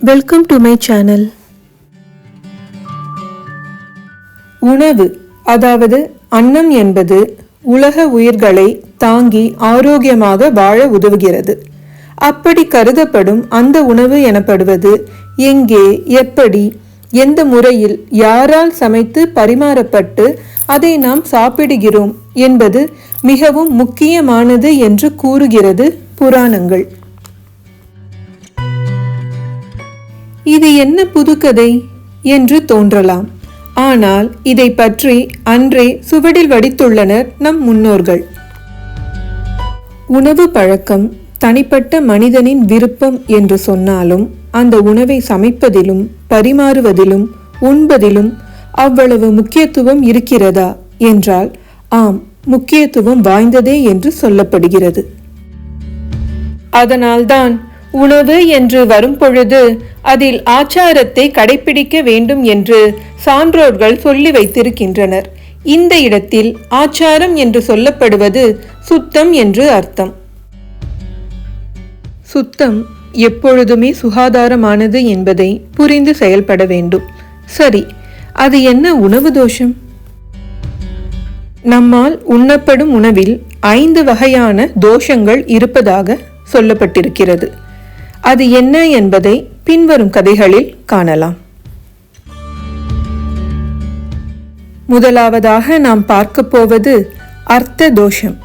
Welcome to my channel உணவு அதாவது அன்னம் என்பது உலக உயிர்களை தாங்கி ஆரோக்கியமாக வாழ உதவுகிறது. அப்படி கருதப்படும் அந்த உணவு எனப்படுவது எங்கே எப்படி எந்த முறையில் யாரால் சமைத்து பரிமாறப்பட்டு அதை நாம் சாப்பிடுகிறோம் என்பது மிகவும் முக்கியமானது என்று கூறுகிறது புராணங்கள். இது என்ன புதுக்கதை? என்று தோன்றலாம். ஆனால் இதை பற்றி அன்றே சுவடில் வடித்துள்ளனர் நம் முன்னோர்கள். உணவு பழக்கம் தனிப்பட்ட மனிதனின் விருப்பம் என்று சொன்னாலும் அந்த உணவை சமைப்பதிலும் பரிமாறுவதிலும் உண்பதிலும் அவ்வளவு முக்கியத்துவம் இருக்கிறதா என்றால் ஆம் முக்கியத்துவம் வாய்ந்ததே என்று சொல்லப்படுகிறது. அதனால்தான் உணவு என்று வரும்பொழுது அதில் ஆச்சாரத்தை கடைபிடிக்க வேண்டும் என்று சான்றோர்கள் சொல்லி வைத்திருக்கின்றனர். இந்த இடத்தில் ஆச்சாரம் என்று சொல்லப்படுவது சுத்தம் என்று அர்த்தம். சுத்தம் எப்பொழுதுமே சுகாதாரமானது என்பதை புரிந்து செயல்பட வேண்டும். சரி அது என்ன உணவு தோஷம்? நம்மால் உண்ணப்படும் உணவில் ஐந்து வகையான தோஷங்கள் இருப்பதாக சொல்லப்பட்டிருக்கிறது. அது என்ன என்பதை பின்வரும் கதைகளில் காணலாம். முதலாவதாக நாம் பார்க்க போவது அர்த்த தோஷம்.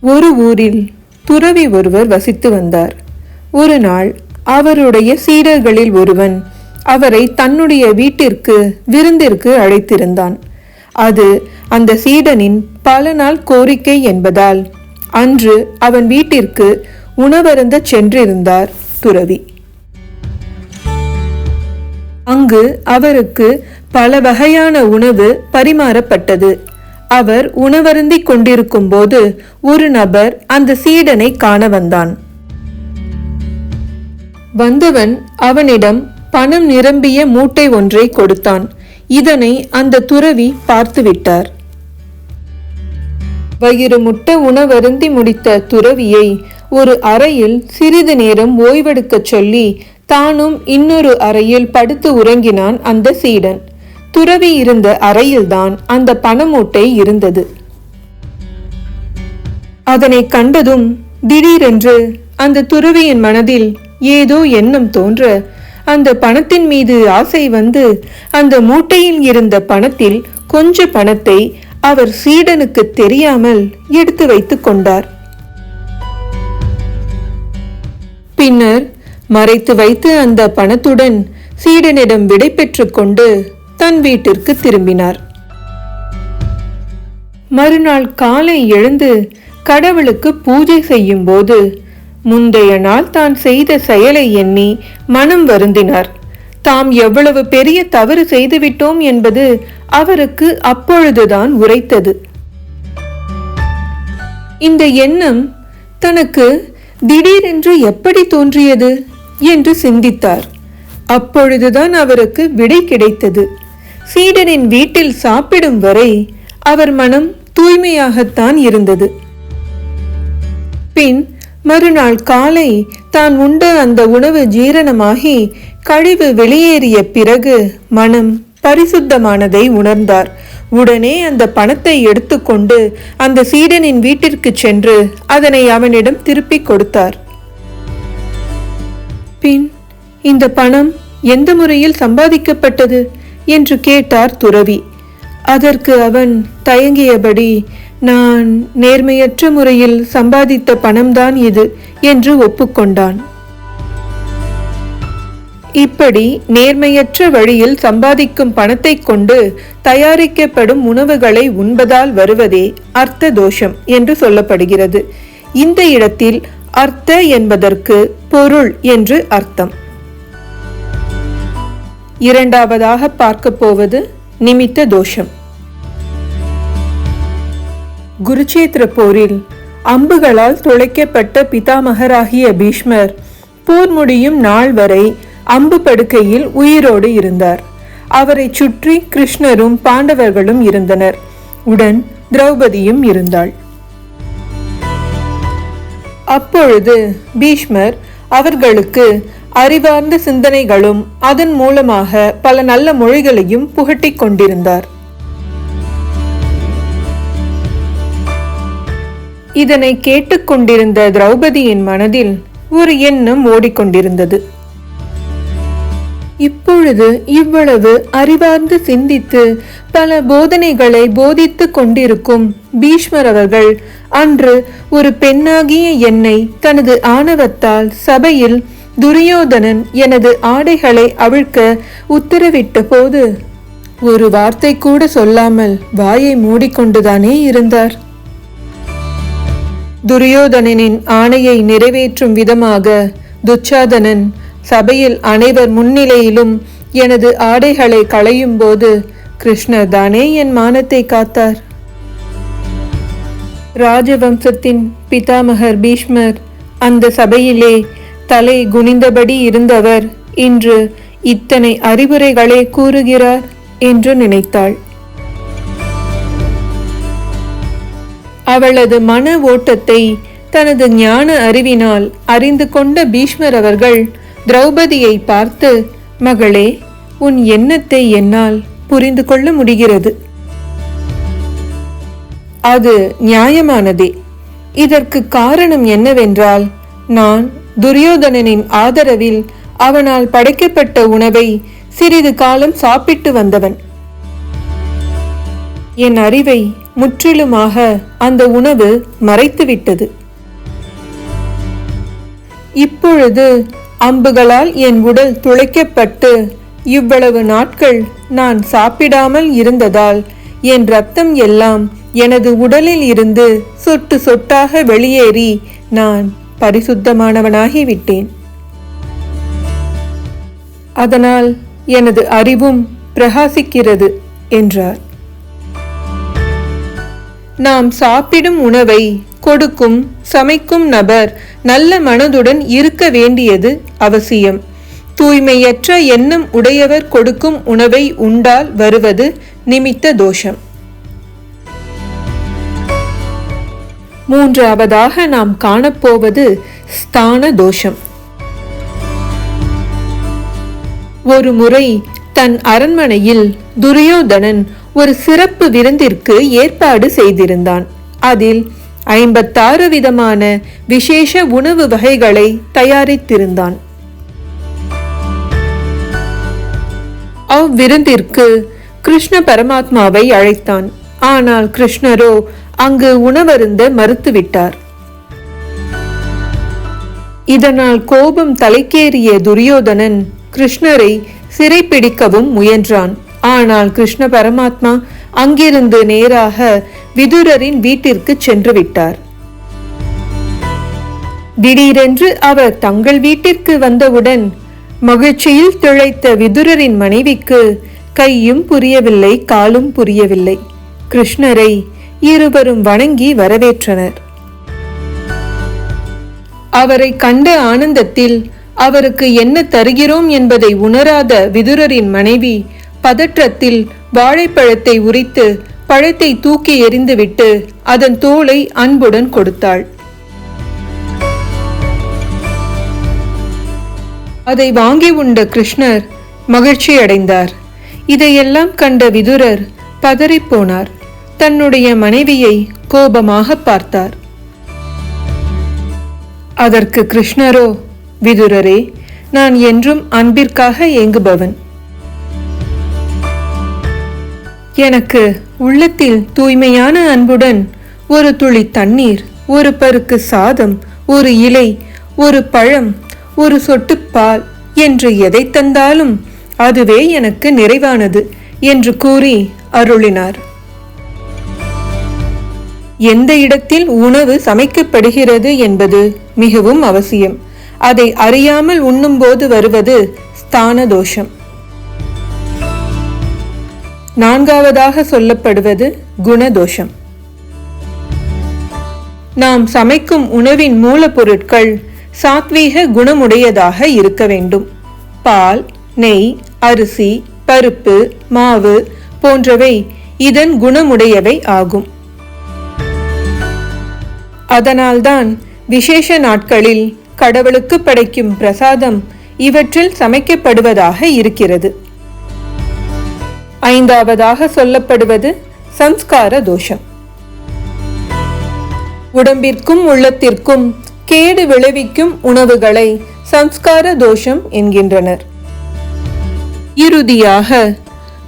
ஒரு ஊரில் துறவி ஒருவர் வசித்து வந்தார். ஒரு நாள் அவருடைய சீடர்களில் ஒருவன் அவரை தன்னுடைய வீட்டிற்கு விருந்திற்கு அழைத்திருந்தான். அது அந்த சீடனின் பல நாள் கோரிக்கை என்பதால் அன்று அவன் வீட்டிற்கு உணவருந்த சென்றிருந்தார் துறவி. அங்கு அவருக்கு பல வகையான உணவு பரிமாறப்பட்டது. அவர் உணவருந்திக் கொண்டிருக்கும் போது ஒரு நபர் அந்த சீடனை காண வந்தான். வந்தவன் அவனிடம் பணம் நிரம்பிய மூட்டை ஒன்றை கொடுத்தான். இதனை அந்த துறவி பார்த்துவிட்டார் வயிறு முட்ட உணவருந்தி முடித்த துறவியை ஒரு அறையில் சிறிது நேரம் ஓய்வெடுக்கச் சொல்லி தானும் இன்னொரு அறையில் படுத்து உறங்கினான் அந்த சீடன். துறவி இருந்த அறையில்தான் அந்த பணமூட்டை இருந்தது. அதனை கண்டதும் திடீரென்று அந்த துறவியின் மனதில் ஏதோ எண்ணம் தோன்ற அந்த பணத்தின் மீது ஆசை வந்து அந்த மூட்டையில் இருந்த பணத்தில் கொஞ்ச பணத்தை அவர் சீடனுக்கு தெரியாமல் எடுத்து வைத்துக் கொண்டார். பின்னர் மறைத்து வைத்து அந்த பணத்துடன் சீடனிடம் விடை கொண்டு தன் வீட்டிற்கு திரும்பினார். மறுநாள் காலை எழுந்து கடவுளுக்கு பூஜை செய்யும் போது முந்தைய நாள் தான் செய்த செயலை எண்ணி மனம் வருந்தினார். தாம் எவ்வளவு பெரிய தவறு செய்துவிட்டோம் என்பது அவருக்கு அப்பொழுதுதான் உரைத்தது. இந்த எண்ணம் தனக்கு திடீரென்று எப்படி தோன்றியது? என்று சிந்தித்தார். அப்பொழுதுதான் அவருக்கு விடை கிடைத்தது. சீடனின் வீட்டில் சாப்பிடும் வரை அவர் மனம் தூய்மையாகத்தான் இருந்தது. பின் மறுநாள் காலை தான் உண்ட அந்த உணவு ஜீரணமாகி கழிவு வெளியேறிய பிறகு மனம் பரிசுத்தமானதை உணர்ந்தார். உடனே அந்த பணத்தை எடுத்துக்கொண்டு அந்த சீடனின் வீட்டிற்கு சென்று அதனை அவனிடம் திருப்பிக் கொடுத்தார். பின் இந்த பணம் எந்த முறையில் சம்பாதிக்கப்பட்டது? என்று கேட்டார் துறவி. அதற்கு அவன் தயங்கியபடி நான் நேர்மையற்ற முறையில் சம்பாதித்த பணம்தான் இது என்று ஒப்புக்கொண்டான். இப்படி நேர்மையற்ற வழியில் சம்பாதிக்கும் பணத்தை கொண்டு தயாரிக்கப்படும் உணவுகளை உண்பதால் வருவதே அர்த்த தோஷம் என்று சொல்லப்படுகிறது. இந்த இடத்தில் அர்த்த என்பதற்கு பொருள் என்று அர்த்தம். இரண்டாவதாக பார்க்க போவது நிமித்த தோஷம். குருச்சேத்திர போரில் அம்புகளால் துளைக்கப்பட்ட பிதாமகராகிய பீஷ்மர் போர் முடியும் நாள் வரை அம்பு படுக்கையில் உயிரோடு இருந்தார். அவரை சுற்றி கிருஷ்ணரும் பாண்டவர்களும் இருந்தனர். உடன் திரௌபதியும் இருந்தாள். அப்பொழுது பீஷ்மர் அவர்களுக்கு அறிவார்ந்த சிந்தனைகளும் அதன் மூலமாக பல நல்ல மொழிகளையும் புகட்டிக் கொண்டிருந்தார். இதனை கேட்டுக்கொண்டிருந்த திரௌபதியின் மனதில் ஒரு எண்ணம் ஓடிக்கொண்டிருந்தது. இப்பொழுது இவ்வளவு அறிவார்ந்து சிந்தித்து பல போதனைகளை போதித்துக் கொண்டிருக்கும் பீஷ்மர் அவர்கள் அன்று ஒரு பெண்ணாகிய என்னை தனது ஆணவத்தால் சபையில் துரியோதனன் எனது ஆடைகளை அவிழ்க்க உத்தரவிட்ட போது ஒரு வார்த்தை கூட சொல்லாமல் வாயை மூடிக்கொண்டுதானே இருந்தார். துரியோதனனின் ஆணையை நிறைவேற்றும் விதமாக துச்சாதனன் சபையில் அனைவர் முன்னிலையிலும் எனது ஆடைகளை களையும் போது கிருஷ்ணர் தானே என் மானத்தை காத்தார். ராஜவம்சத்தின் பிதாமகர் பீஷ்மர் அந்த சபையிலே தலை குனிந்தபடி இருந்தவர் இன்று இத்தனை அறிவுரைகளே கூறுகிறார் என்று நினைத்தாள். அவளது மன ஓட்டத்தை தனது ஞான அறிவினால் அறிந்து கொண்ட பீஷ்மர் அவர்கள் திரௌபதியை பார்த்து மகளே உன் எண்ணத்தை என்னால் புரிந்து கொள்ள முடிகிறது. அது நியாயமானதே. இதற்கு காரணம் என்னவென்றால் நான் துரியோதனனின் ஆதரவில் அவனால் படைக்கப்பட்ட உணவை சிறிது காலம் சாப்பிட்டு வந்தவன். என் அறிவை முற்றிலுமாக அந்த உணவு மறைத்துவிட்டது. இப்பொழுது அம்புகளால் என் உடல் துளைக்கப்பட்டு இவ்வளவு நாட்கள் நான் சாப்பிடாமல் இருந்ததால் என் ரத்தம் எல்லாம் எனது உடலில் இருந்து சொட்டு சொட்டாக வெளியேறி நான் பரிசுத்தமானவனாகிவிட்டேன். அதனால் எனது அறிவும் பிரகாசிக்கிறது என்றார். நாம் சாப்பிடும் உணவை கொடுக்கும் சமைக்கும் நபர் நல்ல மனதுடன் இருக்க வேண்டியது அவசியம். தூய்மையற்ற எண்ணம் உடையவர் கொடுக்கும் உணவை உண்டால் வருவது நிமித்த தோஷம். மூன்றாவதாக நாம் காணப்போவது ஸ்தான தோஷம். ஒரு முறை தன் அரண்மனையில் துரியோதனன் ஒரு சிறப்பு விருந்திற்கு ஏற்பாடு செய்திருந்தான். அதில் ஐம்பத்தாறு விதமான விசேஷ உணவு வகைகளை தயாரித்திருந்தான். அவ்விருந்திற்கு கிருஷ்ண பரமாத்மாவை அழைத்தான். ஆனால் கிருஷ்ணரோ அங்கு உணவருந்த மறுத்துவிட்டார். இதனால் கோபம் தலைக்கேறிய துரியோதனன் கிருஷ்ணரை சிறைப்பிடிக்கவும் முயன்றான். ஆனால் கிருஷ்ண பரமாத்மா அங்கிருந்து நேராக விதுரரின் வீட்டிற்கு சென்று விட்டார் திடீரென்று அவர் தங்கள் வீட்டிற்கு வந்தவுடன் மகிழ்ச்சியில் திளைத்த விதுரரின் மனைவிக்கு கையும் புரியவில்லை காலும் புரியவில்லை. கிருஷ்ணரை இருவரும் வணங்கி வரவேற்றனர். அவரை கண்ட ஆனந்தத்தில் அவருக்கு என்ன தருகிறோம் என்பதை உணராத விதுரரின் மனைவி பதற்றத்தில் வாழைப்பழத்தை உரித்து பழத்தை தூக்கி எறிந்துவிட்டு அதன் தோலை அன்புடன் கொடுத்தாள். அதை வாங்கி உண்ட கிருஷ்ணர் மகிழ்ச்சி அடைந்தார். இதையெல்லாம் கண்ட விதுரர் பதறிப்போனார் தன்னுடைய மனைவியை கோபமாக பார்த்தார். அதற்கு கிருஷ்ணரோ விதுரரே நான் என்றும் அன்பிற்காக ஏங்குபவன். எனக்கு உள்ளத்தில் தூய்மையான அன்புடன் ஒரு துளி தண்ணீர் ஒரு பருக்கு சாதம் ஒரு இலை ஒரு பழம் ஒரு சொட்டு பால் என்று எதை தந்தாலும் அதுவே எனக்கு நிறைவானது என்று கூறி அருளினார். எந்த இடத்தில் உணவு சமைக்கப்படுகிறது என்பது மிகவும் அவசியம். அதை அறியாமல் உண்ணும்போது வருவது ஸ்தான தோஷம் நான்காவதாக சொல்லப்படுவது குணதோஷம். நாம் சமைக்கும் உணவின் மூலப்பொருட்கள் சாத்வீக குணமுடையதாக இருக்க வேண்டும். பால் நெய் அரிசி பருப்பு மாவு போன்றவை இதன் குணமுடையவை ஆகும். அதனால்தான் விசேஷ நாட்களில் கடவுளுக்கு படைக்கும் பிரசாதம் இவற்றில் சமைக்கப்படுவதாக இருக்கிறது. ஐந்தாவதாக சொல்லப்படுவது சம்ஸ்கார தோஷம். உடம்பிற்கும் உள்ளத்திற்கும் கேடு விளைவிக்கும் உணவுகளை சம்ஸ்கார தோஷம் என்கின்றனர். இறுதியாக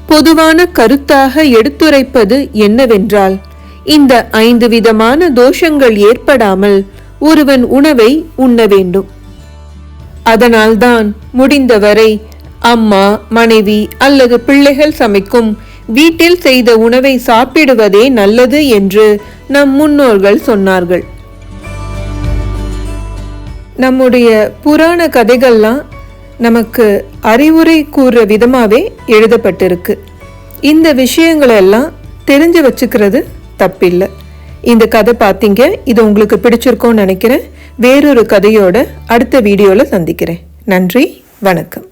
பொதுவான கருத்தாக எடுத்துரைப்பது என்னவென்றால் இந்த ஐந்து விதமான தோஷங்கள் ஏற்படாமல் ஒருவன் உணவை உண்ண வேண்டும். அதனால்தான் முடிந்தவரை அம்மா மனைவி அல்லது பிள்ளைகள் சமைக்கும் வீட்டில் செய்த உணவை சாப்பிடுவதே நல்லது என்று நம் முன்னோர்கள் சொன்னார்கள். நம்முடைய புராண கதைகள்லாம் நமக்கு அறிவுரை கூற விதமாகவே எழுதப்பட்டிருக்கு. இந்த விஷயங்களெல்லாம் தெரிஞ்சு வச்சுக்கிறது தப்பில்லை. இந்த கதை பார்த்தீங்க இது உங்களுக்கு பிடிச்சிருக்கோன்னு நினைக்கிறேன். வேறொரு கதையோட அடுத்த வீடியோவில் சந்திக்கிறேன். நன்றி வணக்கம்.